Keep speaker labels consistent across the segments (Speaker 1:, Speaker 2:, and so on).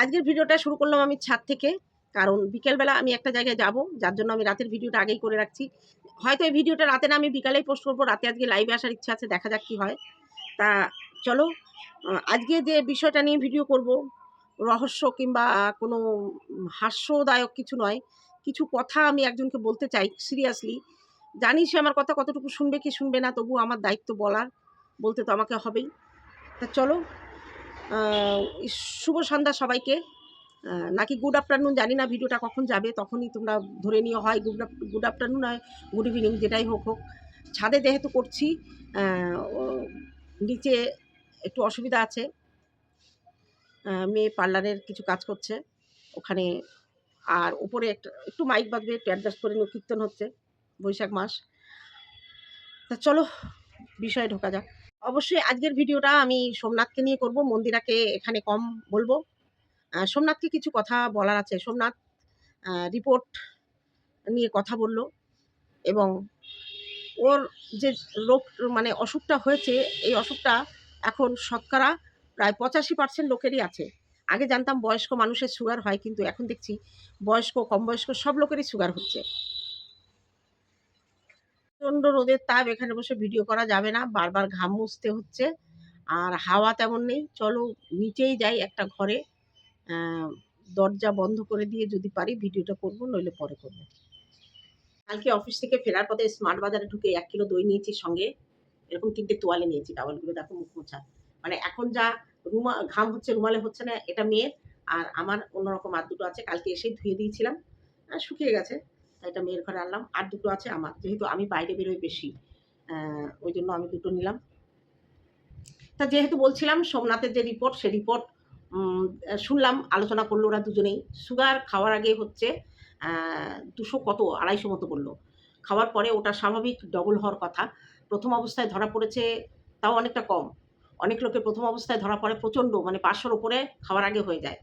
Speaker 1: আজকের ভিডিওটা শুরু করলাম আমি ছাদ থেকে, কারণ বিকেলবেলা আমি একটা জায়গায় যাব, যার জন্য আমি রাতের ভিডিওটা আগেই করে রাখছি। হয়তো এই ভিডিওটা রাতে না আমি বিকালেই পোস্ট করব, রাতে আজকে লাইভে আসার ইচ্ছা আছে, দেখা যাক কী হয়। তা চলো আজকে যে বিষয়টা নিয়ে ভিডিও করব, রহস্য কিংবা কোনো হাস্যদায়ক কিছু নয়, কিছু কথা আমি একজনকে বলতে চাই সিরিয়াসলি জানি সে আমার কথা কতটুকু শুনবে কি শুনবে না তবু আমার দায়িত্ব বলার, বলতে তো আমাকে হবেই। তা চলো শুভ সন্ধ্যা সবাইকে। নাকি গুড আফটারনুন জানি না ভিডিওটা কখন যাবে, তখনই তোমরা ধরে নিও, হয় গুড গুড আফটারনুন হয় গুড ইভিনিং যেটাই হোক হোক। ছাদে যেহেতু করছি নিচে একটু অসুবিধা আছে। মেয়ে পার্লারের কিছু কাজ করছে, ওখানে আর উপরে একটা, একটু মাইক বাজবে, একটু অ্যাডজাস্ট করে নিও, কীর্তন হচ্ছে, বৈশাখ মাস। তা চলো, বিষয়ে ঢোকা যাক। অবশ্যই আজকের ভিডিওটা আমি সোমনাথকে নিয়ে করব। মন্দিরাকে এখানে কম বলব। সোমনাথকে কিছু কথা বলার আছে। সোমনাথ রিপোর্ট নিয়ে কথা বলল এবং ওর যে রোগ মানে অসুখটা হয়েছে, এই অসুখটা এখন শতকরা প্রায় পঁচাশি পার্সেন্ট লোকেরই আছে। আগে জানতাম বয়স্ক মানুষের সুগার হয়, কিন্তু এখন দেখছি বয়স্ক কম বয়স্ক সব লোকেরই সুগার হচ্ছে। প্রচণ্ড রোদের তাপ, এখানে বসে ভিডিও করা যাবে না। বারবার ঘাম মুছতে হচ্ছে। আর হাওয়া তেমন নেই। চলো, নিচেই যাই একটা ঘরে। দরজা বন্ধ করে দিয়ে যদি পারি ভিডিওটা করব, নইলে পরে করব। কালকে অফিস থেকে ফেরার পথে স্মার্ট বাজারে ঢুকে এক কিলো দই নিয়েছি সঙ্গে। এরকম তিনটে তোয়ালে নিয়েছি, টাওয়ালগুলো দেখো মুখ মোছা। মানে এখন যা রুমা, ঘাম হচ্ছে, রুমালে হচ্ছে না, এটা মেয়ের। আর আমার অন্যরকম আর দুটো আছে, কালকে এসেই ধুয়ে দিয়েছিলাম। শুকিয়ে গেছে। এটা মেয়ের ঘরে আনলাম। আর দুটো আছে আমার। যেহেতু আমি বাইরে বেরোই বেশি ওই জন্য আমি দুটো নিলাম। তা যেহেতু বলছিলাম, সোমনাথের যে রিপোর্ট সে রিপোর্ট শুনলাম, আলোচনা করল ওরা দুজনেই। সুগার খাওয়ার আগে হচ্ছে দুশো কত, আড়াইশো মতো বলল। খাওয়ার পরে ওটা স্বাভাবিক ডবল হওয়ার কথা। প্রথম অবস্থায় ধরা পড়েছে, তাও অনেকটা কম। অনেক লোকের প্রথম অবস্থায় ধরা পড়ে প্রচণ্ড মানে পাঁচশোর ওপরে খাওয়ার আগে হয়ে যায়।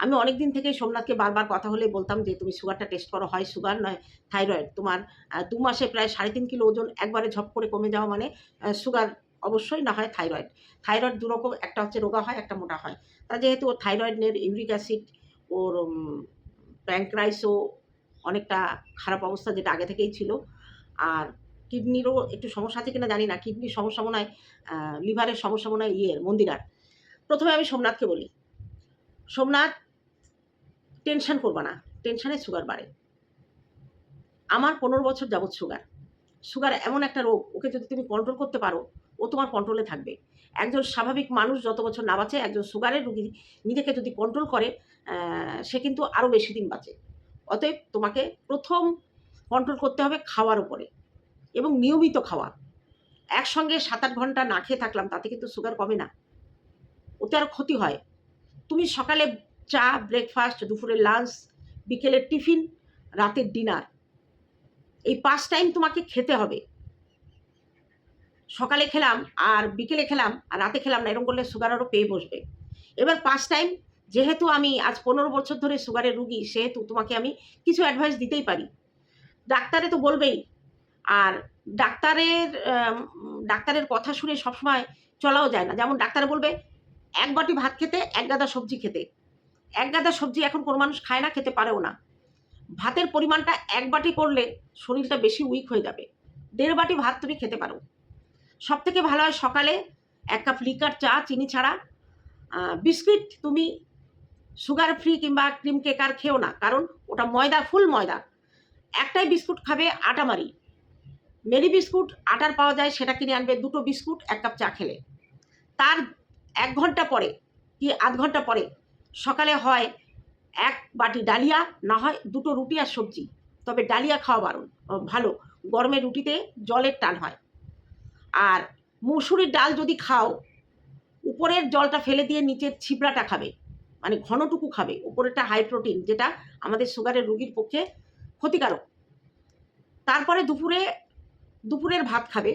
Speaker 1: আমি অনেক দিন থেকেই সোমনাথকে বারবার কথা হলে বলতাম যে, তুমি সুগারটা টেস্ট করো, হয় সুগার নয় থাইরয়েড তোমার দু মাসে প্রায় সাড়ে তিন কিলো ওজন একবারে ঝপ করে কমে যাওয়া মানে সুগার অবশ্যই না হয় থাইরয়েড থাইরয়েড দুরকম একটা হচ্ছে রোগা হয়, একটা মোটা হয়। তা যেহেতু ওর থাইরয়েড নের ইউরিক অ্যাসিড ওর প্যাঙ্ক্রাইসও অনেকটা খারাপ অবস্থা যেটা আগে থেকেই ছিল, আর কিডনিরও একটু সমস্যা আছে কিনা জানি না, কিডনির সমস্যা মনে হয় লিভারের সমস্যা মনে হয় ইয়ের, মন্দিরার। প্রথমে আমি সোমনাথকে বলি। সোমনাথ টেনশন করবা না। টেনশানে সুগার বাড়ে। আমার পনেরো বছর যাবৎ সুগার। সুগার এমন একটা রোগ, ওকে যদি তুমি কন্ট্রোল করতে পারো, ও তোমার কন্ট্রোলে থাকবে। একজন স্বাভাবিক মানুষ যত বছর না বাঁচে, একজন সুগারের রুগী নিজেকে যদি কন্ট্রোল করে সে কিন্তু আরও বেশি দিন বাঁচে। অতএব তোমাকে প্রথম কন্ট্রোল করতে হবে খাওয়ার উপরে এবং নিয়মিত খাওয়া। একসঙ্গে সাত আট ঘণ্টা না খেয়ে থাকলাম, তাতে কিন্তু সুগার কমে না। ওতে আরও ক্ষতি হয়। তুমি সকালে চা ব্রেকফাস্ট দুপুরের লাঞ্চ বিকেলের টিফিন, রাতের ডিনার এই পাঁচ টাইম তোমাকে খেতে হবে। সকালে খেলাম আর বিকেলে খেলাম আর রাতে খেলাম না এরকম করলে সুগার আরও পেয়ে বসবে। এবার পাঁচ টাইম যেহেতু আমি আজ পনেরো বছর ধরে সুগারের রুগী, সেহেতু তোমাকে আমি কিছু অ্যাডভাইস দিতেই পারি। ডাক্তারে তো বলবেই, আর ডাক্তারের ডাক্তারের কথা শুনে সবসময় চলাও যায় না। যেমন ডাক্তার বলবে, এক বাটি ভাত খেতে, এক গাদা সবজি খেতে। এক গাদা সবজি এখন কোনো মানুষ খায় না, খেতে পারেও না। ভাতের পরিমাণটা এক বাটি করলে শরীরটা বেশি উইক হয়ে যাবে। দেড় বাটি ভাত তুমি খেতে পারো। সব থেকে ভালো হয় সকালে এক কাপ লিকার চা, চিনি ছাড়া। বিস্কিট তুমি সুগার ফ্রি কিংবা ক্রিম কেক আর খেও না, কারণ ওটা ময়দা ফুল ময়দা। একটাই বিস্কুট খাবে আটা মারি মেরি বিস্কুট আটার পাওয়া যায়, সেটা কিনে আনবে দুটো বিস্কুট, এক কাপ চা খেলে। তার এক ঘণ্টা পরে, কি আধ ঘণ্টা পরে সকালে হয় এক বাটি ডালিয়া, না হয় দুটো রুটি আর সবজি। তবে ডালিয়া খাওয়া বারণ ভালো। গরমে রুটিতে জলের টান হয়। আর মুসুরির ডাল যদি খাও, উপরের জলটা ফেলে দিয়ে নিচের ছিবড়াটা খাবে। মানে ঘনটুকু খাবে। উপরেরটা হাই প্রোটিন যেটা আমাদের সুগারের রুগীর পক্ষে ক্ষতিকারক। তারপরে দুপুরে, দুপুরের ভাত খাবে।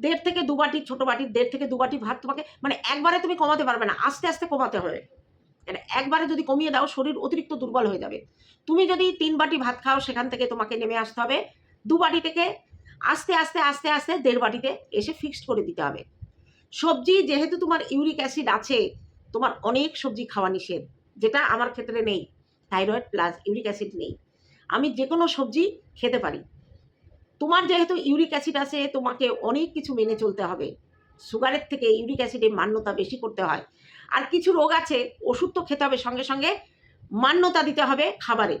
Speaker 1: দেড় থেকে দু বাটি, ছোটো বাটির দেড় থেকে দু বাটি ভাত তোমাকে মানে একবারে তুমি কমাতে পারবে না। আস্তে আস্তে কমাতে হবে। মানে একবারে যদি কমিয়ে দাও, শরীর অতিরিক্ত দুর্বল হয়ে যাবে। তুমি যদি তিন বাটি ভাত খাও, সেখান থেকে তোমাকে নেমে আসতে হবে। দু বাটি থেকে আস্তে আস্তে আস্তে আস্তে দেড় বাটিতে এসে ফিক্সড করে দিতে হবে। সবজি, যেহেতু তোমার ইউরিক অ্যাসিড আছে, তোমার অনেক সবজি খাওয়া নিষেধ, যেটা আমার ক্ষেত্রে নেই। থাইরয়েড প্লাস ইউরিক অ্যাসিড নেই। আমি যে কোনো সবজি খেতে পারি। তোমার যেহেতু ইউরিক অ্যাসিড আছে, তোমাকে অনেক কিছু মেনে চলতে হবে। সুগারের থেকে ইউরিক অ্যাসিডে মান্যতা বেশি করতে হয়। আর কিছু রোগ আছে, ওষুধ তো খেতে হবে সঙ্গে সঙ্গে, মান্যতা দিতে হবে খাবারে।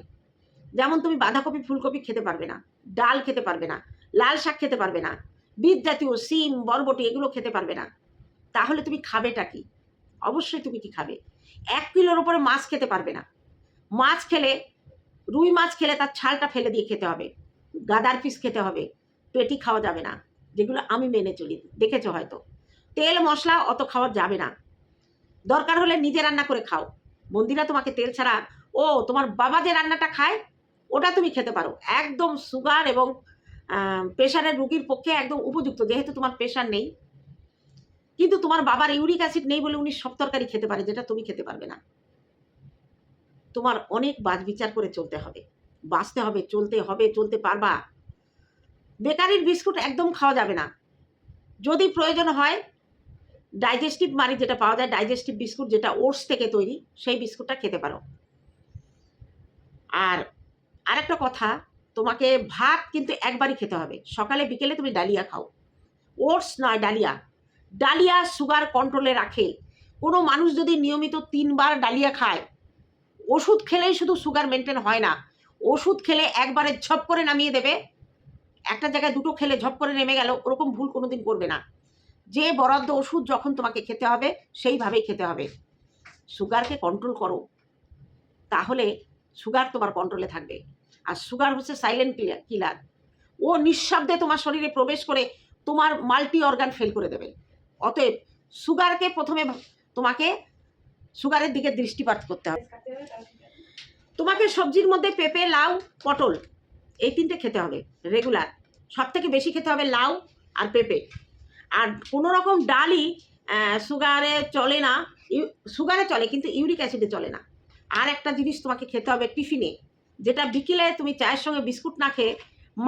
Speaker 1: যেমন তুমি বাঁধাকপি, ফুলকপি খেতে পারবে না, ডাল খেতে পারবে না, লাল শাক খেতে পারবে না বীজ জাতীয় সিম, বরবটি এগুলো খেতে পারবে না। তাহলে তুমি খাবেটা কি? অবশ্যই তুমি কি খাবে। এক কিলোর উপরে মাছ খেতে পারবে না। মাছ খেলে, রুই মাছ খেলে তার ছালটা ফেলে দিয়ে খেতে হবে। গাদার পিস খেতে হবে। পেটি খাওয়া যাবে না। যেগুলো আমি মেনে চলি, দেখেছ হয়তো। তেল, মশলা অত খাওয়া যাবে না। দরকার হলে নিজে রান্না করে খাও। মন্দিরা তোমাকে তেল ছাড়া, ও তোমার বাবা যে রান্নাটা খায়, ওটা তুমি খেতে পারো। একদম সুগার এবং প্রেশারের রুগীর পক্ষে একদম উপযুক্ত, যেহেতু তোমার প্রেশার নেই। কিন্তু তোমার বাবার ইউরিক অ্যাসিড নেই বলে উনি সব তরকারি খেতে পারে, যেটা তুমি খেতে পারবে না। তোমার অনেক বাজ বিচার করে চলতে হবে। বাঁচতে হবে, চলতে হবে, চলতে পারবা। বেকারির বিস্কুট একদম খাওয়া যাবে না। যদি প্রয়োজন হয় ডাইজেস্টিভ মানে যেটা পাওয়া যায় ডাইজেস্টিভ বিস্কুট যেটা ওটস থেকে তৈরি, সেই বিস্কুটটা খেতে পারো। আর আরেকটা কথা, তোমাকে ভাত কিন্তু একবারই খেতে হবে। সকালে, বিকেলে তুমি ডালিয়া খাও। ওটস নয়, ডালিয়া। ডালিয়া সুগার কন্ট্রোলে রাখে। কোনো মানুষ যদি নিয়মিত তিনবার ডালিয়া খায়, ওষুধ খেলেই শুধু সুগার মেনটেন হয় না। ওষুধ খেলে একবারে ঝপ করে নামিয়ে দেবে। একটা জায়গায় দুটো খেলে ঝপ করে নেমে গেল, ওরকম ভুল কোনোদিন করবে না। যে বরাদ্দ ওষুধ যখন তোমাকে খেতে হবে, সেইভাবেই খেতে হবে। সুগারকে কন্ট্রোল করো। তাহলে সুগার তোমার কন্ট্রোলে থাকবে। আর সুগার হচ্ছে সাইলেন্ট কিলার ও নিঃশব্দে তোমার শরীরে প্রবেশ করে তোমার মাল্টি অর্গান ফেল করে দেবে। অতএব সুগারকে প্রথমে তোমাকে সুগারের দিকে দৃষ্টিপাত করতে হবে। তোমাকে সবজির মধ্যে পেঁপে, লাউ, পটল এই তিনটে খেতে হবে রেগুলার সব থেকে বেশি খেতে হবে লাউ আর পেঁপে। আর কোনো রকম ডালই সুগারে চলে না সুগারে চলে কিন্তু ইউরিক অ্যাসিডে চলে না। আর একটা জিনিস তোমাকে খেতে হবে টিফিনে, যেটা বিকেলে তুমি চায়ের সঙ্গে বিস্কুট না খেয়ে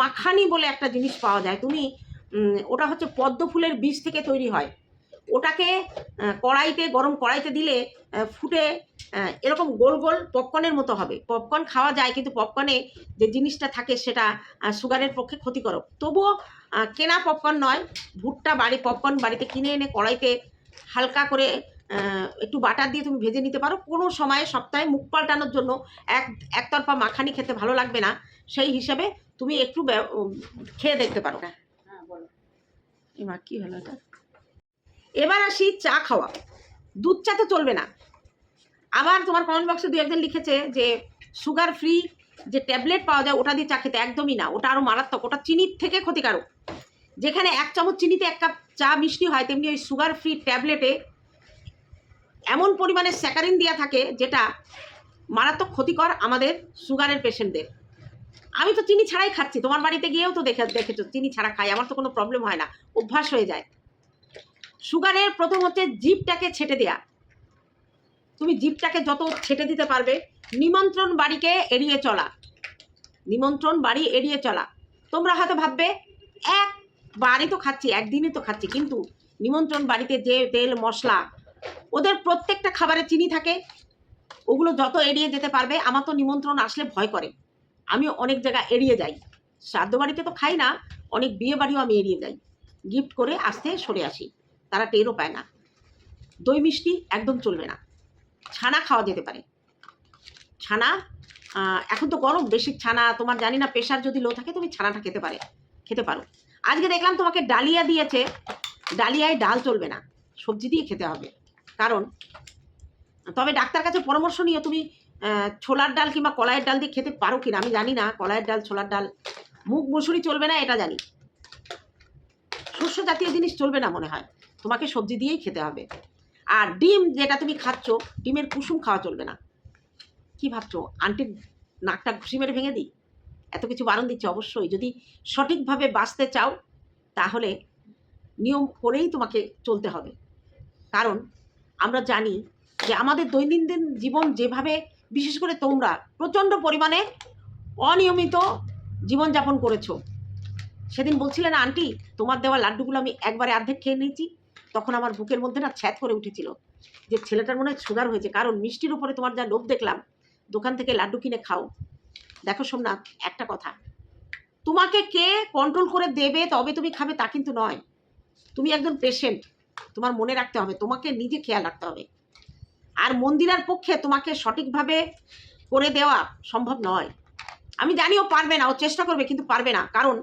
Speaker 1: মাখানি বলে একটা জিনিস পাওয়া যায়। তুমি ওটা হচ্ছে পদ্ম ফুলের বীজ থেকে তৈরি হয়। ওটাকে কড়াইতে, গরম কড়াইতে দিলে ফুটে এরকম গোল গোল পপকর্নের মতো হবে। পপকর্ন খাওয়া যায়, কিন্তু পপকর্নে যে জিনিসটা থাকে সেটা সুগারের পক্ষে ক্ষতিকারক। তবুও কেনা পপকর্ন নয়, ভুট্টা, বাড়ি পপকর্ন বাড়িতে কিনে এনে কড়াইতে হালকা করে একটু বাটার দিয়ে তুমি ভেজে নিতে পারো। কোনো সময়ে সপ্তাহে মুখ পাল্টানোর জন্য এক, একতরফা মাখানি খেতে ভালো লাগবে না। সেই হিসাবে তুমি একটু খেয়ে দেখতে পারো।
Speaker 2: হ্যাঁ
Speaker 1: এবার কি হলো এটা? এবার আসি চা খাওয়া। দুধ চা তো চলবে না। আবার তোমার কমেন্ট বক্সে দু একজন লিখেছে যে সুগার ফ্রি যে ট্যাবলেট পাওয়া যায় ওটা দিয়ে চা খেতে একদমই না। ওটা আরও মারাত্মক। ওটা চিনির থেকে ক্ষতিকারক। যেখানে এক চামচ চিনিতে এক কাপ চা মিষ্টি হয়, তেমনি ওই সুগার ফ্রি ট্যাবলেটে এমন পরিমাণে স্যাকারিন দেওয়া থাকে যেটা মারাত্মক ক্ষতিকর আমাদের সুগারের পেশেন্টদের আমি তো চিনি ছাড়াই খাচ্ছি। তোমার বাড়িতে গিয়েও তো দেখে, দেখেছ, চিনি ছাড়া খাই। আমার তো কোনো প্রবলেম হয় না। অভ্যাস হয়ে যায়। সুগারের প্রথম হচ্ছে জিভটাকে ছেটে দেয়া। তুমি জিভটাকে যত ছেটে দিতে পারবে, নিমন্ত্রণ বাড়িকে এড়িয়ে চলা। নিমন্ত্রণ বাড়ি এড়িয়ে চলা। তোমরা হয়তো ভাববে এক বাড়ি তো খাচ্ছি, একদিনই তো খাচ্ছি, কিন্তু নিমন্ত্রণ বাড়িতে যে তেল, মশলা, ওদের প্রত্যেকটা খাবারে চিনি থাকে, ওগুলো যত এড়িয়ে যেতে পারবে, আমার তো নিমন্ত্রণ আসলে ভয় করে। আমি অনেক জায়গা এড়িয়ে যাই। শ্রাদ্ধ বাড়িতে তো খাই না, অনেক বিয়ে বাড়িও আমি এড়িয়ে যাই। গিফট করে আসতে সরে আসি। তারা টেরও পায় না। দই মিষ্টি একদম চলবে না। ছানা খাওয়া যেতে পারে। ছানা এখন তো গরম, বেশি ছানা, তোমার জানি না প্রেশার যদি লো থাকে, তুমি ছানাটা খেতে পারে, খেতে পারো। আজকে দেখলাম তোমাকে ডালিয়া দিয়েছে। ডালিয়ায় ডাল চলবে না। সবজি দিয়ে খেতে হবে। কারণ, তবে ডাক্তার কাছে পরামর্শ নিয়ে তুমি ছোলার ডাল কিংবা কলাইয়ের ডাল দিয়ে খেতে পারো কিনা, আমি জানি না, কলাইয়ের ডাল, ছোলার ডাল, মুগ, মুসুরি চলবে না, এটা জানি। শস্য জাতীয় জিনিস চলবে না মনে হয়। তোমাকে সবজি দিয়েই খেতে হবে। আর ডিম যেটা তুমি খাচ্ছ, ডিমের কুসুম খাওয়া চলবে না। কি ভাবছ? আন্টির নাকটা ঘুষি মেরে ভেঙে দিই? এত কিছু বারণ দিচ্ছে অবশ্যই। যদি সঠিকভাবে বাঁচতে চাও, তাহলে নিয়ম করেই তোমাকে চলতে হবে। কারণ আমরা জানি যে আমাদের দৈনন্দিন জীবন যেভাবে, বিশেষ করে তোমরা প্রচণ্ড পরিমাণে অনিয়মিত জীবনযাপন করেছ। সেদিন বলছিলেন আন্টি, তোমার দেওয়া লাড্ডুগুলো আমি একবারে অর্ধেক খেয়ে নিয়েছি। তখন আমার বুকের মধ্যে না ছ্যাদ করে উঠেছিল যে ছেলেটার মনে হয় সুগার হয়েছে। কারণ মিষ্টির উপরে তোমার যা লোভ দেখলাম, দোকান থেকে লাড্ডু কিনে খাও। দেখো সোমনাথ, একটা কথা। তোমাকে কে কন্ট্রোল করে দেবে, তবে তুমি খাবে তা কিন্তু নয়। তুমি একজন পেশেন্ট তোমার মনে রাখতে হবে, তোমাকে নিজে খেয়াল রাখতে হবে। আর মন্দিরার পক্ষে তোমাকে সঠিকভাবে করে দেওয়া সম্ভব নয়। আমি জানি ও পারবে না, ও চেষ্টা করবে, কিন্তু পারবে না। কারণ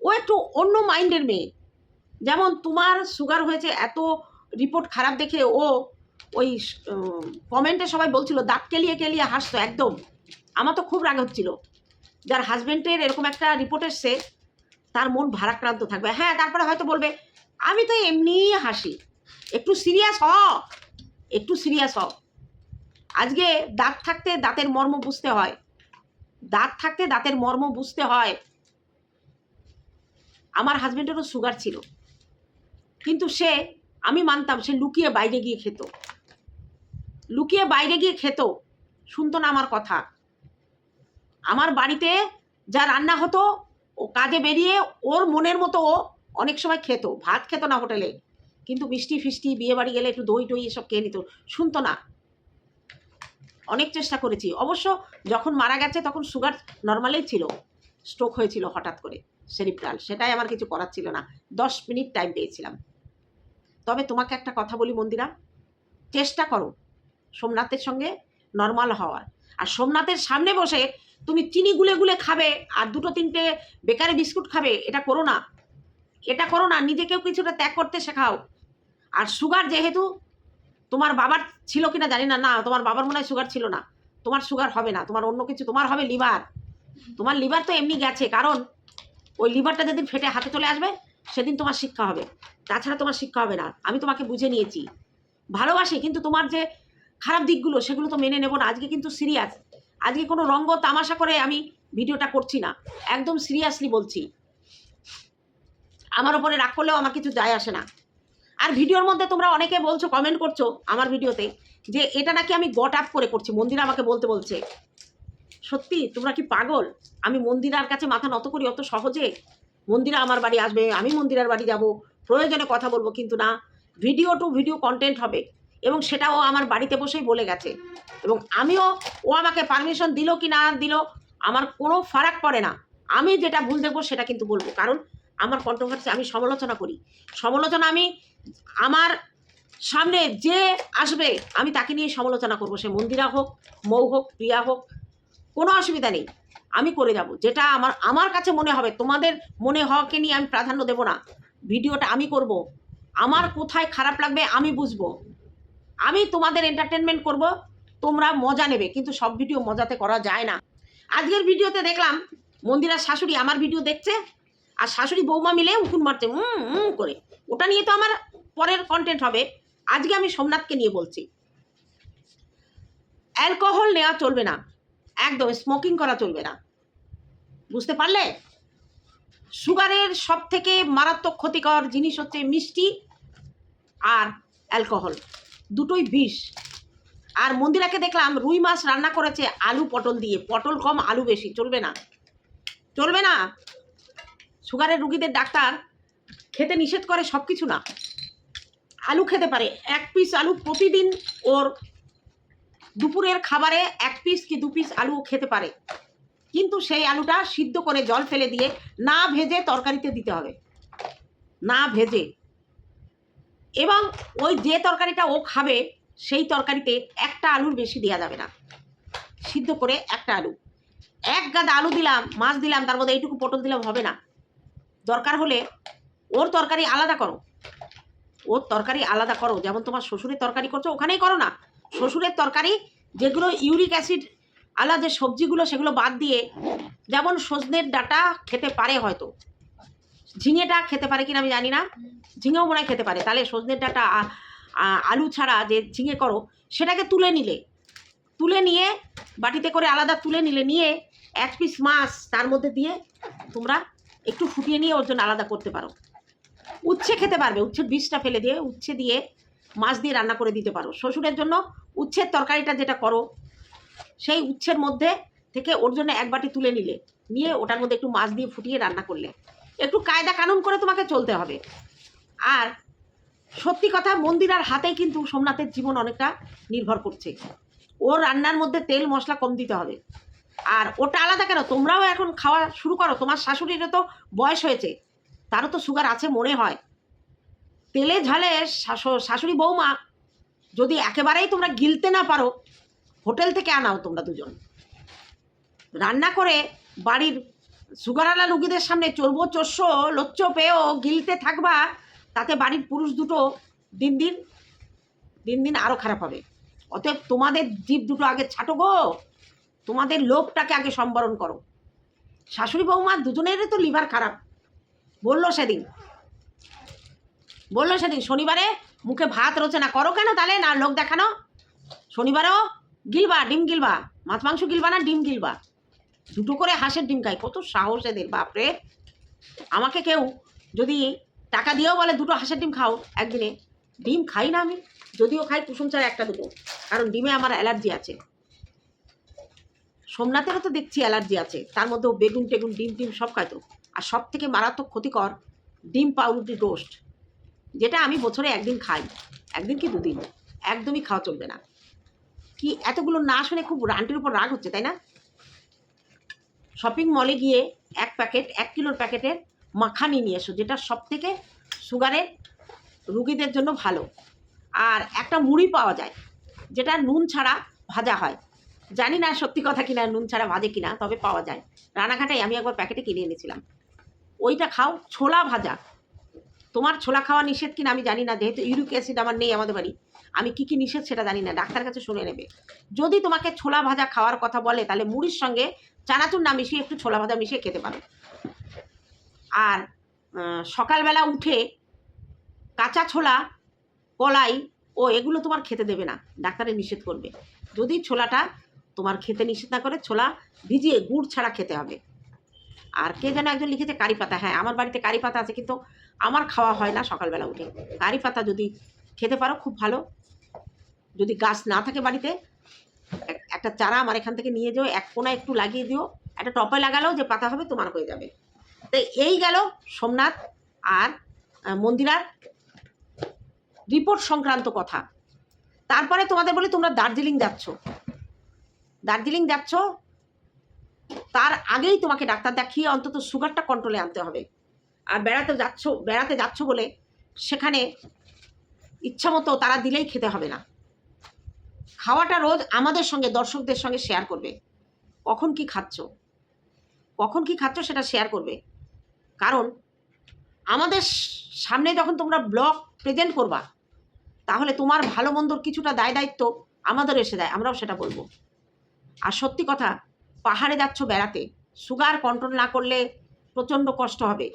Speaker 1: ও একটু অন্য মাইন্ডের মেয়ে। যেমন তোমার সুগার হয়েছে এত রিপোর্ট খারাপ দেখে ও ওই কমেন্টে সবাই বলছিল, দাঁত কেলিয়ে কেলিয়ে হাসতো একদম। আমার তো খুব রাগ হচ্ছিল। যার হাজবেন্ডের এরকম একটা রিপোর্ট এসছে, তার মন ভারাক্রান্ত থাকবে। হ্যাঁ তারপরে হয়তো বলবে, আমি তো এমনিই হাসি। একটু সিরিয়াস হ। একটু সিরিয়াস হ। আজকে দাঁত থাকতে দাঁতের মর্ম বুঝতে হয়। দাঁত থাকতে দাঁতের মর্ম বুঝতে হয়। আমার হাজবেন্ডেরও সুগার ছিল। কিন্তু সে, আমি মানতাম সে লুকিয়ে বাইরে গিয়ে খেত। লুকিয়ে বাইরে গিয়ে খেত, শুনতো না আমার কথা। আমার বাড়িতে যা রান্না হতো, ও কাজে বেরিয়ে ওর মনের মতো ও অনেক সময় খেত, ভাত খেত না হোটেলে। কিন্তু মিষ্টি ফিষ্টি, বিয়ে বাড়ি গেলে একটু দই টই এসব খেয়ে নিত, শুনতো না। অনেক চেষ্টা করেছি। অবশ্য যখন মারা গেছে তখন সুগার নর্মালেই ছিল, স্ট্রোক হয়েছিল হঠাৎ করে সেরিপ্রাল সেটাই আমার কিছু করার ছিল না। দশ মিনিট টাইম পেয়েছিলাম। তবে তোমাকে একটা কথা বলি মন্দিরা, চেষ্টা করো সোমনাথের সঙ্গে নর্মাল হওয়ার। আর সোমনাথের সামনে বসে তুমি চিনি গুলে গুলে খাবে আর দুটো তিনটে বেকারি বিস্কুট খাবে, এটা করো না। এটা করো না, নিজেকেও কিছুটা ত্যাগ করতে শেখাও। আর সুগার যেহেতু তোমার বাবার ছিল কিনা জানি না না, তোমার বাবার মনে হয় সুগার ছিল না। তোমার সুগার হবে না, তোমার অন্য কিছু, তোমার হবে লিভার তোমার লিভার তো এমনি গেছে, কারণ ওই লিভারটা যেদিন ফেটে হাতে চলে আসবে সেদিন তোমার শিক্ষা হবে। তাছাড়া তোমার শিক্ষা হবে না। আমি তোমাকে বুঝে নিয়েছি। ভালোবাসি, কিন্তু তোমার যে খারাপ দিকগুলো, সেগুলো তো মেনে নেব না। আজকে কিন্তু সিরিয়াস আজকে কোনো রঙ্গ তামাশা করে আমি ভিডিওটা করছি না। একদম সিরিয়াসলি বলছি। আমার ওপরে রাগ করলেও আমার কিছু যায় আসে না। আর ভিডিওর মধ্যে তোমরা অনেকে বলছো কমেন্ট করছ আমার ভিডিওতে, যে এটা নাকি আমি গট আপ করে করছি। মন্দিরা আমাকে বলতে বলছে, সত্যি, তোমরা কি পাগল? আমি মন্দিরার কাছে মাথা নত করি অত সহজে? মন্দিরা আমার বাড়ি আসবে, আমি মন্দিরার বাড়ি যাব, প্রয়োজনে কথা বলব, কিন্তু না ভিডিও টু ভিডিও কন্টেন্ট হবে। এবং সেটাও আমার বাড়িতে বসেই বলে গেছে। এবং আমিও, ও আমাকে পারমিশন দিল কি না দিল, আমার কোনো ফারাক পড়ে না। আমি যেটা ভুল দেখব সেটা কিন্তু বলব। কারণ আমার কন্ট্রোভার্সি আমি সমালোচনা করি। সমালোচনা আমি, আমার সামনে যে আসবে, আমি তাকে নিয়ে সমালোচনা করব। সে মন্দিরা হোক, মৌ হোক, প্রিয়া হোক, কোনো অসুবিধা নেই। আমি করে যাব। যেটা আমার আমার কাছে মনে হবে, তোমাদের মনে হওয়াকে নিয়ে আমি প্রাধান্য দেব না। ভিডিওটা আমি করব। আমার কোথায় খারাপ লাগবে আমি বুঝব। আমি তোমাদের এন্টারটেনমেন্ট করব, তোমরা মজা নেবে, কিন্তু সব ভিডিও মজাতে করা যায় না। আজকের ভিডিওতে দেখলাম, মন্দিরার শাশুড়ি আমার ভিডিও দেখছে, আর শাশুড়ি বৌমা মিলে উকুন মারছে হুম করে। ওটা নিয়ে তো আমার পরের কন্টেন্ট হবে। আজকে আমি সোমনাথকে নিয়ে বলছি। অ্যালকোহল নেওয়া চলবে না। একদম স্মোকিং করা চলবে না। বুঝতে পারলে? সুগারের সব থেকে মারাত্মক ক্ষতিকর জিনিস হচ্ছে মিষ্টি আর অ্যালকোহল। দুটোই বিষ। আর মন্দিরাকে দেখলাম রুই মাছ রান্না করেছে আলু পটল দিয়ে। পটল কম, আলু বেশি। চলবে না। চলবে না। সুগারের রুগীদের ডাক্তার খেতে নিষেধ করে সব কিছু না। আলু খেতে পারে। এক পিস আলু প্রতিদিন ওর দুপুরের খাবারে এক পিস কি দু পিস আলু খেতে পারে। কিন্তু সেই আলুটা সিদ্ধ করে জল ফেলে দিয়ে না ভেজে তরকারিতে দিতে হবে। না ভেজে। এবং ওই যে তরকারিটা ও খাবে, সেই তরকারিতে একটা আলুর বেশি দেওয়া যাবে না। সিদ্ধ করে একটা আলু। এক গাদা আলু দিলাম, মাছ দিলাম, তার মধ্যে এইটুকু পটল দিলাম, হবে না। দরকার হলে ওর তরকারি আলাদা করো। ওর তরকারি আলাদা করো। যেমন তোমার শ্বশুরের তরকারি করছ, ওখানেই করো না। শ্বশুরের তরকারি যেগুলো ইউরিক অ্যাসিড আলা যে সবজিগুলো সেগুলো বাদ দিয়ে যেমন সজনের ডাটা খেতে পারে হয়তো। ঝিঙেটা খেতে পারে কিনা আমি জানি না। ঝিঙেও মনে খেতে পারে। তাহলে সজনের ডাটা আলু ছাড়া যে ঝিঙে করো, সেটাকে তুলে নিলে। তুলে নিয়ে বাটিতে করে আলাদা তুলে নিলে, নিয়ে এক পিস মাছ তার মধ্যে দিয়ে তোমরা একটু ফুটিয়ে নিয়ে ওর জন্য আলাদা করতে পারো। উচ্ছে খেতে পারবে। উচ্ছের বীজটা ফেলে দিয়ে, উচ্ছে দিয়ে মাছ দিয়ে রান্না করে দিতে পারো। শ্বশুরের জন্য উচ্ছের তরকারিটা যেটা করো সেই উচ্ছের মধ্যে থেকে ওর জন্য এক বাটি তুলে নিলে। নিয়ে ওটার মধ্যে একটু মাছ দিয়ে ফুটিয়ে রান্না করলে। একটু কায়দা কানুন করে তোমাকে চলতে হবে। আর সত্যি কথা মন্দির আর হাতেই কিন্তু সোমনাথের জীবন অনেকটা নির্ভর করছে। ওর রান্নার মধ্যে তেল, মশলা কম দিতে হবে। আর ওটা আলাদা কেন? তোমরাও এখন খাওয়া শুরু করো। তোমার শাশুড়িরও তো বয়স হয়েছে। তারও তো সুগার আছে মনে হয়। তেলে ঝালে শাশু- শাশুড়ি বৌমা যদি একেবারেই তোমরা গিলতে না পারো হোটেল থেকে আনাও তোমরা দুজন। রান্না করে বাড়ির সুগারালা রুগীদের সামনে চলবো চস্য লচ্চ পেয়েও গিলতে থাকবা, তাতে বাড়ির পুরুষ দুটো দিন দিন দিন দিন আরও খারাপ হবে। অতএব তোমাদের জীব দুটো আগে ছাটো গো, তোমাদের লোকটাকে আগে সম্বরণ করো। শাশুড়ি বৌমা দুজনেরই তো লিভার খারাপ। বলল সেদিন বলল সেদিন, শনিবারে মুখে ভাত রোচে না করো কেন তাহলে? না লোক দেখানো। শনিবারেও গিলবা, ডিম গিলবা, মাছ, মাংস গিলবা না, ডিম গিলবা। দুটো করে হাঁসের ডিম খাই, কত সাহস এদের, বাপরে। আমাকে কেউ যদি টাকা দিয়েও বলে দুটো হাঁসের ডিম খাও একদিনে, ডিম খাই না আমি, যদিও খাই কুসুম ছাড়া একটা দুটো, কারণ ডিমে আমার অ্যালার্জি আছে। সোমনাথেরও তো দেখছি অ্যালার্জি আছে, তার মধ্যেও বেগুন টেগুন, ডিম টিম সব খায় তো। আর সব থেকে মারাত্মক ক্ষতিকর ডিম পাউরুটি টোস্ট যেটা আমি বছরে একদিন খাই, একদিন কি দুদিন, একদমই খাওয়া চলবে না। কি, এতগুলো না শুনে খুব রানটির উপর রাগ হচ্ছে, তাই না? শপিং মলে গিয়ে এক প্যাকেট এক কিলোর প্যাকেটের মাখানি নিয়ে এসো, যেটা সব থেকে সুগারের রুগীদের জন্য ভালো। আর একটা মুড়ি পাওয়া যায়, যেটা নুন ছাড়া ভাজা হয়। জানি না সত্যি কথা কিনা নুন ছাড়া ভাজে কিনা, তবে পাওয়া যায়। রানাঘাটায় আমি একবার প্যাকেটে কিনে এনেছিলাম। ওইটা খাও, ছোলা ভাজা। তোমার ছোলা খাওয়া নিষেধ কিনা আমি জানি না, যেহেতু ইউরিক অ্যাসিড আমার নেই আমাদের বাড়ি। আমি কি কি নিষেধ সেটা জানি না ডাক্তার কাছে শুনে নেবে। যদি তোমাকে ছোলা ভাজা খাওয়ার কথা বলে, তাহলে মুড়ির সঙ্গে চানাচুর না মিশিয়ে একটু ছোলা ভাজা মিশিয়ে খেতে পারো। আর সকালবেলা উঠে কাঁচা ছোলা, কলাই, ও এগুলো তোমার খেতে দেবে না, ডাক্তারে নিষেধ করবে। যদি ছোলাটা তোমার খেতে নিষেধ না করে, ছোলা ভিজিয়ে গুড় ছাড়া খেতে হবে। আর কে যেন একজন লিখেছে কারি পাতা হ্যাঁ আমার বাড়িতে কারি পাতা আছে, কিন্তু আমার খাওয়া হয় না সকালবেলা উঠে। কারি পাতা যদি খেতে পারো, খুব ভালো। যদি গাছ না থাকে বাড়িতে, একটা চারা আমার এখান থেকে নিয়ে যাও, এক কোনা একটু লাগিয়ে দিও, একটা টপে লাগালেও যে পাতা হবে তোমার হয়ে যাবে। তো এই গেল সোমনাথ আর মন্দিরার রিপোর্ট সংক্রান্ত কথা। তারপরে তোমাদের বলি তোমরা দার্জিলিং যাচ্ছ। দার্জিলিং যাচ্ছ, তার আগেই তোমাকে ডাক্তার দেখিয়ে অন্তত সুগারটা কন্ট্রোলে আনতে হবে। আর বেড়াতে যাচ্ছ বেড়াতে যাচ্ছ বলে সেখানে ইচ্ছা মতো তারা দিলেই খেতে হবে না। খাওয়াটা রোজ আমাদের সঙ্গে, দর্শকদের সঙ্গে শেয়ার করবে। কখন কি খাচ্ছ? কখন কি খাচ্ছ সেটা শেয়ার করবে। কারণ আমাদের সামনে যখন তোমরা ব্লগ প্রেজেন্ট করবা, তাহলে তোমার ভালো মন্দর কিছুটা দায় দায়িত্ব আমাদের এসে দেয়, আমরাও সেটা বলব। আর সত্যি কথা, পাহাড়ে যাচ্ছ বেড়াতে সুগার কন্ট্রোল না করলে প্রচণ্ড কষ্ট হবে।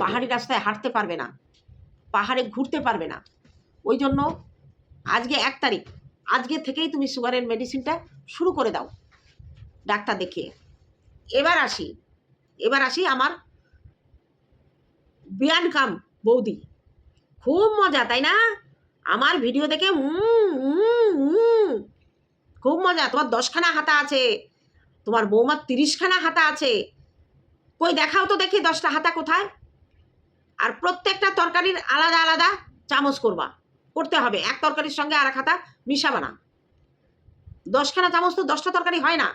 Speaker 1: পাহাড়ি রাস্তায় হাঁটতে পারবে না, পাহাড়ে ঘুরতে পারবে না। ওই জন্য আজকে এক তারিখ আজকে থেকেই তুমি সুগারের মেডিসিনটা শুরু করে দাও। ডাক্তার দেখিয়ে। এবার আসি। এবার আসি আমার বিয়ান কাম বৌদি। খুব মজা, তাই না? আমার ভিডিও দেখে। খুব মজা। তোমার দশখানা হাতা আছে। তোমার বৌমার তিরিশখানা হাতা আছে। কই, দেখাও তো দেখি দশটা হাতা কোথায়। আর প্রত্যেকটা তরকারির আলাদা আলাদা চামচ করবা। করতে হবে। এক তরকারির সঙ্গে আর এক হাতা মিশাবা না। দশখানা চামচ তো দশটা তরকারি হয় না।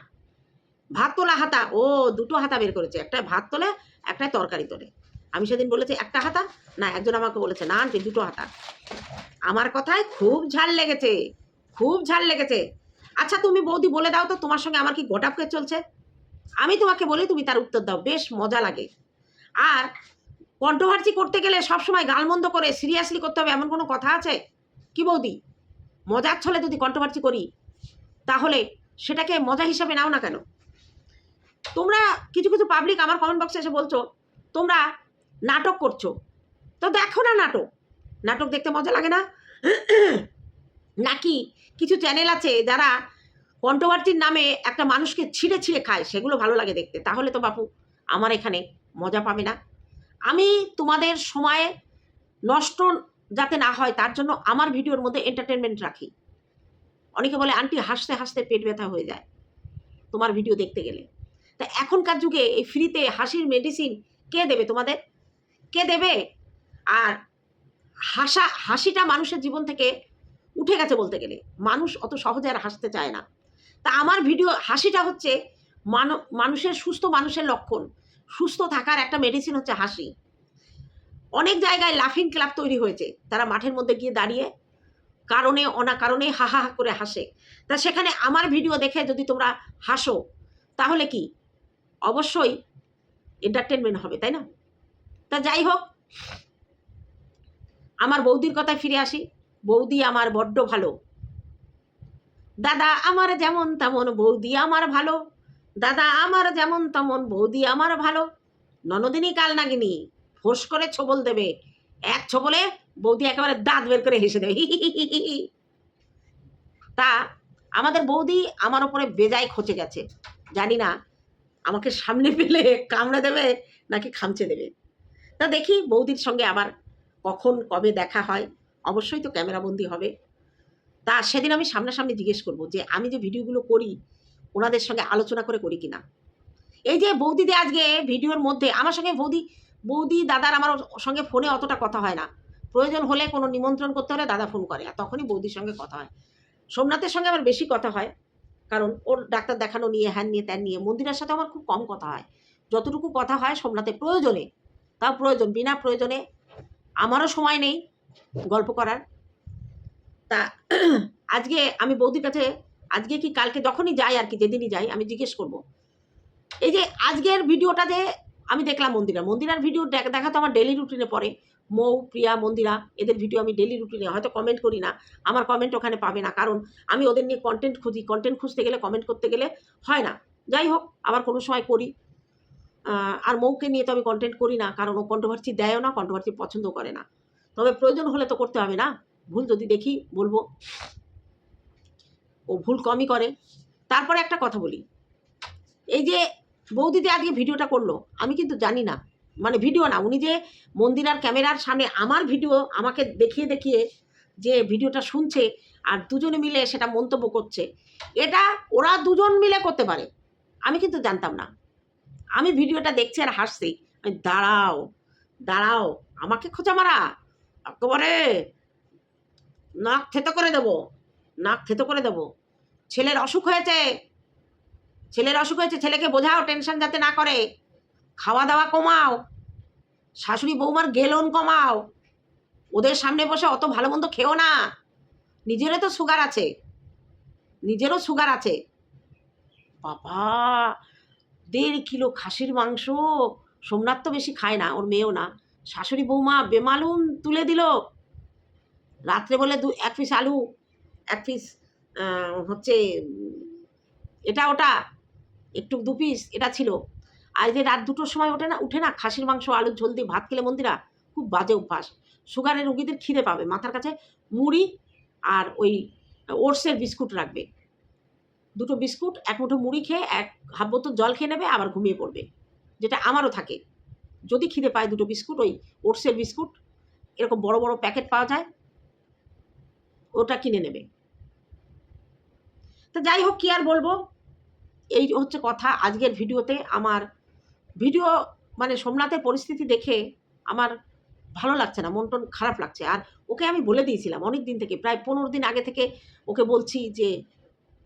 Speaker 1: ভাত তোলা হাতা, ও দুটো হাতা বের করেছে। একটা ভাত তোলে, একটা তরকারি তোলে। আমি সেদিন বলেছি, একটা হাতা? না, একজন আমাকে বলেছে, না আন্টি, দুটো হাতা। আমার কথায় খুব ঝাল লেগেছে, খুব ঝাল লেগেছে। আচ্ছা তুমি বৌদি বলে দাও তো, তোমার সঙ্গে আমার কি গোটাপকে চলছে? আমি তোমাকে বলি, তুমি তার উত্তর দাও, বেশ মজা লাগে। আর কন্ট্রোভার্সি করতে গেলে সবসময় গালমন্দ করে সিরিয়াসলি করতে হবে, এমন কোনো কথা আছে? কি বৌদি? মজার ছলে যদি কন্ট্রোভার্সি করি, তাহলে সেটাকে মজা হিসাবে নাও না কেন? তোমরা কিছু কিছু পাবলিক আমার কমেন্ট বক্সে এসে বলছো, তোমরা নাটক করছ। তো দেখো না নাটক। নাটক দেখতে মজা লাগে না? নাকি কিছু চ্যানেল আছে যারা কন্ট্রোভার্সির নামে একটা মানুষকে ছিঁড়ে ছিঁড়ে খায়, সেগুলো ভালো লাগে দেখতে। তাহলে তো বাপু, আমার এখানে মজা পাবে না। আমি তোমাদের সময়ে নষ্ট যাতে না হয়, তার জন্য আমার ভিডিওর মধ্যে এন্টারটেনমেন্ট রাখি। অনেকে বলে, আন্টি, হাসতে হাসতে পেট ব্যথা হয়ে যায় তোমার ভিডিও দেখতে গেলে। তা এখনকার যুগে এই ফ্রিতে হাসির মেডিসিন কে দেবে তোমাদের? কে দেবে? আর হাসা, হাসিটা মানুষের জীবন থেকে উঠে গেছে বলতে গেলে। মানুষ অত সহজে আর হাসতে চায় না। তা আমার ভিডিও, হাসিটা হচ্ছে মানো মানুষের সুস্থ মানুষের লক্ষণ। সুস্থ থাকার একটা মেডিসিন হচ্ছে হাসি। অনেক জায়গায় লাফিং ক্লাব তৈরি হয়েছে। তারা মাঠের মধ্যে গিয়ে দাঁড়িয়ে কারণে অনা কারণে হা হা করে হাসে। তা সেখানে আমার ভিডিও দেখে যদি তোমরা হাসো, তাহলে কি? অবশ্যই এন্টারটেনমেন্ট হবে, তাই না? তা যাই হোক, আমার বৌদির কথায় ফিরে আসি। বৌদি আমার বড্ড ভালো। দাদা আমার যেমন তেমন, বৌদি আমার ভালো। দাদা, আমার যেমন তেমন, বৌদি আমার ভালো। ননদিনী কাল নাগিনী ফোঁস করে ছবল দেবে। এক ছবলে বৌদি একেবারে দাঁত বের করে হেসে দেবে। তা, আমাদের বৌদি আমার ওপরে বেজায় খচে গেছে। জানি না, আমাকে সামনে পেলে কামড়ে দেবে নাকি খামচে দেবে। তা দেখি বৌদির সঙ্গে আবার কখন কবে দেখা হয়। অবশ্যই তো ক্যামেরাবন্দি হবে। তা সেদিন আমি সামনাসামনি জিজ্ঞেস করব যে, আমি যে ভিডিওগুলো করি ওনাদের সঙ্গে আলোচনা করে করি কিনা। এই যে বৌদিদি আজকে ভিডিওর মধ্যে, আমার সঙ্গে বৌদি বৌদি দাদার আমার সঙ্গে ফোনে অতটা কথা হয় না। প্রয়োজন হলে কোনো নিমন্ত্রণ করতে হলে দাদা ফোন করে, আর তখনই বৌদির সঙ্গে কথা হয়। সোমনাথের সঙ্গে আমার বেশি কথা হয়, কারণ ওর ডাক্তার দেখানো নিয়ে, হ্যান নিয়ে, ত্যান নিয়ে, মন্দিরের সাথে আমার খুব কম কথা হয়। যতটুকু কথা হয় সোমনাথের প্রয়োজনে, তাও প্রয়োজন, বিনা প্রয়োজনে আমারও সময় নেই গল্প করার। তা, আজকে আমি বৌদির কাছে আজকে কি কালকে যখনই যাই আর কি, যেদিনই যাই, আমি জিজ্ঞেস করব। এই যে আজকের ভিডিওটা যে আমি দেখলাম মন্দিরা, মন্দিরার ভিডিও দেখ- তো আমার ডেলি রুটিনে পড়ে। মৌ, প্রিয়া, মন্দিরা, এদের ভিডিও আমি ডেলি রুটিনে হয়তো কমেন্ট করি না, আমার কমেন্ট ওখানে পাবে না, কারণ আমি ওদের নিয়ে কন্টেন্ট খুঁজি কন্টেন্ট খুঁজতে গেলে কমেন্ট করতে গেলে হয় না। যাই হোক, আবার কোনো সময় করি। আর মৌকে নিয়ে তো আমি কন্টেন্ট করি না, কারণ ও কন্ট্রোভার্সি দেয়ও না কন্ট্রোভার্সি পছন্দ করে না। তবে প্রয়োজন হলে তো করতে হবে না। ভুল যদি দেখি, বলব। ও ভুল কমই করে। তারপরে একটা কথা বলি। এই যে বৌদিদি আজকে ভিডিওটা করল, আমি কিন্তু জানি না। মানে ভিডিও না, উনি যে মন্দিরার ক্যামেরার সামনে আমার ভিডিও আমাকে দেখিয়ে দেখিয়ে যে ভিডিওটা শুনছে আর দুজনে মিলে সেটা মন্তব্য করছে, এটা ওরা দুজন মিলে করতে পারে, আমি কিন্তু জানতাম না। আমি ভিডিওটা দেখছি আর হাসছি, আমি দাঁড়াও দাঁড়াও, আমাকে খোঁচা মারা, একেবারে নাক থেতো করে দেবো, নাক থেতো করে দেবো। ছেলের অসুখ হয়েছে। ছেলের অসুখ হয়েছে, ছেলেকে বোঝাও টেনশন যাতে না করে। খাওয়া দাওয়া কমাও, শাশুড়ি বৌমার গেলন কমাও। ওদের সামনে বসে অত ভালো মন্দ খেও না। নিজেরও তো সুগার আছে। নিজেরও সুগার আছে। বাবা, দেড় কিলো খাসির মাংস। সোমনাথ তো বেশি খায় না, ওর মেয়েও না। শাশুড়ি বৌমা বেমালুম তুলে দিল। রাত্রে বলে দু, এক পিস আলু, এক পিস হচ্ছে, এটা ওটা, একটু দু পিস এটা ছিল। যে রাত দুটোর সময় ওঠে না, উঠে না, খাসির মাংস, আলুর ঝোল দিয়ে ভাত খেলে মন্দিরা খুব বাজে অভ্যাস। সুগারের রুগীদের খিদে পাবে। মাথার কাছে মুড়ি আর ওই ওটসের বিস্কুট রাখবে। দুটো বিস্কুট, এক মুঠো মুড়ি খেয়ে, এক হাফ বোতল জল খেয়ে নেবে, আবার ঘুমিয়ে পড়বে। যেটা আমারও থাকে। যদি খিদে পায় দুটো বিস্কুট, ওই ওটসের বিস্কুট, এরকম বড় বড় প্যাকেট পাওয়া যায়, ওটা কিনে নেবে। তো যাই হোক, কি আর বলব? এই হচ্ছে কথা আজকের ভিডিওতে। আমার ভিডিও মানে সোমনাথের পরিস্থিতি দেখে আমার ভালো লাগছে না, মন টন খারাপ লাগছে। আর ওকে আমি বলে দিয়েছিলাম অনেক দিন থেকে, প্রায় পনেরো দিন আগে থেকে ওকে বলছি যে,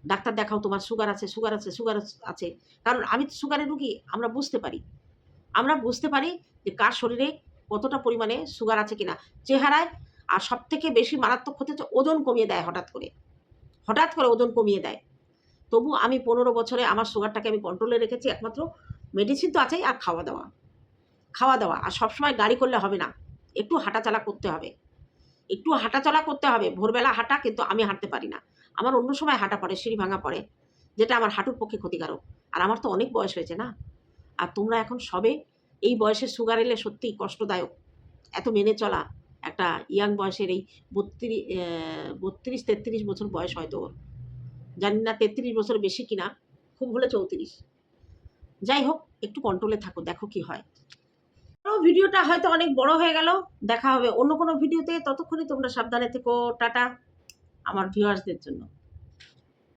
Speaker 1: ডাক্তার দেখাও তোমার সুগার আছে সুগার আছে সুগার আছে। কারণ আমি তো সুগারের রুগী, আমরা বুঝতে পারি। আমরা বুঝতে পারি যে কার শরীরে কতটা পরিমাণে সুগার আছে কিনা। চেহারায় আর সব থেকে বেশি মারাত্মক ক্ষতি হচ্ছে ওজন কমিয়ে দেয় হঠাৎ করে। হঠাৎ করে ওজন কমিয়ে দেয়। তবু আমি পনেরো বছরে আমার সুগারটাকে আমি কন্ট্রোলে রেখেছি, একমাত্র মেডিসিন তো আছেই আর খাওয়া দাওয়া। খাওয়া দাওয়া, আর সবসময় গাড়ি করলে হবে না, একটু হাঁটাচলা করতে হবে। একটু হাঁটাচলা করতে হবে, ভোরবেলা হাঁটা কিন্তু আমি হাঁটতে পারি না। আমার অন্য সময় হাঁটা পড়ে, সিঁড়ি ভাঙা পড়ে, যেটা আমার হাঁটুর পক্ষে ক্ষতিকারক। আর আমার তো অনেক বয়স হয়েছে না? আর তোমরা এখন সবে এই বয়সে সুগার এলে সত্যিই কষ্টদায়ক। এত মেনে চলা একটা ইয়াং বয়সের এই বত্রিশ বত্রিশ, তেত্রিশ বছর বয়স হয়তো ওর। জানি না তেত্রিশ বছর বেশি কিনা খুব হলে চৌত্রিশ। যাই হোক, একটু কন্ট্রোলে থাকো, দেখো কি হয়। ভিডিওটা হয়তো অনেক বড় হয়ে গেল, দেখা হবে অন্য কোনো ভিডিওতে। ততক্ষণে তোমরা সাবধানে থেকো, টাটা, আমার ভিউয়ার্সদের জন্য।